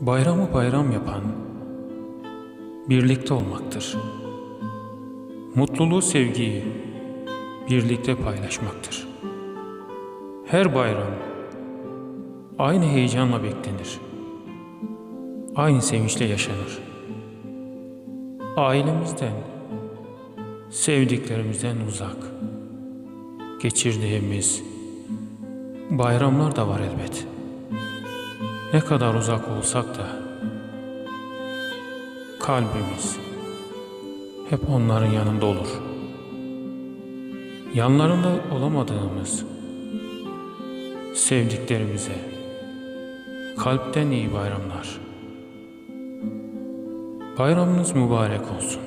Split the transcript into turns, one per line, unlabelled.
Bayramı bayram yapan birlikte olmaktır. Mutluluğu, sevgiyi birlikte paylaşmaktır. Her bayram aynı heyecanla beklenir. Aynı sevinçle yaşanır. Ailemizden, sevdiklerimizden uzak geçirdiğimiz bayramlar da var elbet. Ne kadar uzak olsak da kalbimiz hep onların yanında olur. Yanlarında olamadığımız sevdiklerimize kalpten iyi bayramlar. Bayramınız mübarek olsun.